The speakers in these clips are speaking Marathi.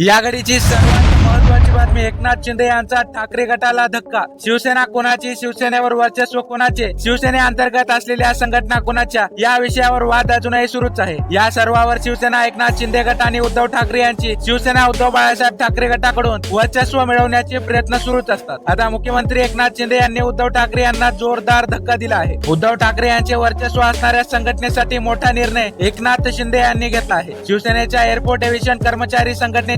या घडीची सर्वात महत्वाची बातमी एकनाथ शिंदे यांचा ठाकरे गटाला धक्का. शिवसेना कोणाची? शिवसेनेवर वर्चस्व कोणाचे? शिवसेनेअंतर्गत असलेल्या संघटना कोणाच्या? या विषयावर वाद अजूनही सुरूच आहे. या सर्वावर शिवसेना एकनाथ शिंदे गट आणि उद्धव ठाकरे यांची शिवसेना उद्धव बाळासाहेब ठाकरे गटाकडून वर्चस्व मिळवण्याचे प्रयत्न सुरूच असतात. आता मुख्यमंत्री एकनाथ शिंदे यांनी उद्धव ठाकरे यांना जोरदार धक्का दिला आहे. उद्धव ठाकरे यांचे वर्चस्व असणाऱ्या संघटनेसाठी मोठा निर्णय एकनाथ शिंदे यांनी घेतला आहे. शिवसेनेच्या एअरपोर्ट एव्हिएशन कर्मचारी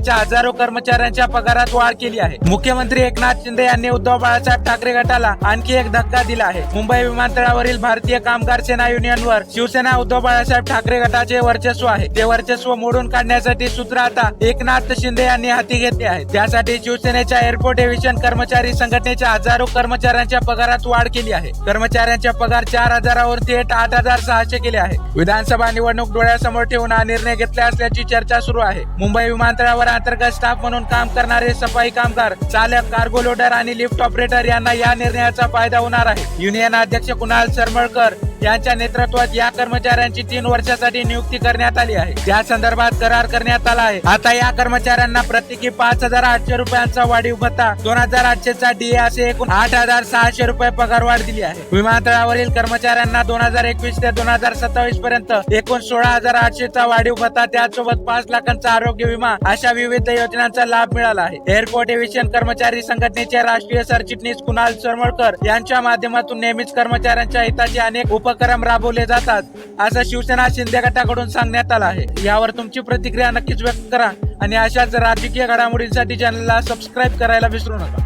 राज्याच्या हजारो कर्मचाऱ्यांच्या पगारात वाढ केली आहे. मुख्यमंत्री एकनाथ शिंदे यांनी उद्धव बाळासाहेब ठाकरे गटाला आणखी एक धक्का दिला आहे. मुंबई विमानतळावरील भारतीय कामगार सेना युनियनवर शिवसेना उद्धव बाळासाहेब ठाकरे गटाचे वर्चस्व आहे. ते वर्चस्व मोडून काढण्यासाठी सूत्र आता एकनाथ शिंदे यांनी हाती घेतले आहे. त्यासाठी शिवसेनेच्या एअरपोर्ट एव्हिएशन कर्मचारी संघटनेच्या हजारो कर्मचाऱ्यांच्या पगारात वाढ केली आहे. कर्मचाऱ्यांच्या पगार चार हजारावर थेट आठ हजार सहाशे केले आहे. विधानसभा निवडणूक डोळ्यासमोर ठेवून हा निर्णय घेतला असल्याची चर्चा सुरू आहे. मुंबई विमानतळावर अंतर्गत स्टाफ म्हणून काम करणारे सफाई कामगार चालक कार्गो लोडर आणि लिफ्ट ऑपरेटर यांना या निर्णयाचा फायदा होणार आहे. युनियन अध्यक्ष कुणाल सरमळकर यांच्या नेतृत्वात या कर्मचाऱ्यांची तीन वर्षासाठी नियुक्ती करण्यात आली आहे. त्या संदर्भात करार करण्यात आला आहे. आता या कर्मचाऱ्यांना प्रत्येकी पाच हजार आठशे रुपयांचा वाढीव भत्ता दोन हजार आठशे चा डीए असे एकूण आठ हजार सहाशे रुपये पगार वाढ दिली आहे. विमानतळावरील कर्मचाऱ्यांना दोन हजार एकवीस ते दोन हजार सत्तावीस पर्यंत एकूण सोळा हजार आठशे चा वाढीव भत्ता त्यासोबत पाच लाखांचा आरोग्य विमा अशा विविध योजनांचा लाभ मिळाला आहे. एअरपोर्ट एव्हिएशन कर्मचारी संघटनेचे राष्ट्रीय सरचिटणीस कुणाल सरमळकर यांच्या माध्यमातून नेहमीच कर्मचाऱ्यांच्या हिताचे अनेक उपक्रम राबवले जातात. असं शिवसेना शिंदे गटाकडून सांगण्यात आलं आहे. यावर तुमची प्रतिक्रिया नक्कीच व्यक्त करा. आणि अशाच राजकीय घडामोडींसाठी चॅनलला सबस्क्राईब करायला विसरू नका.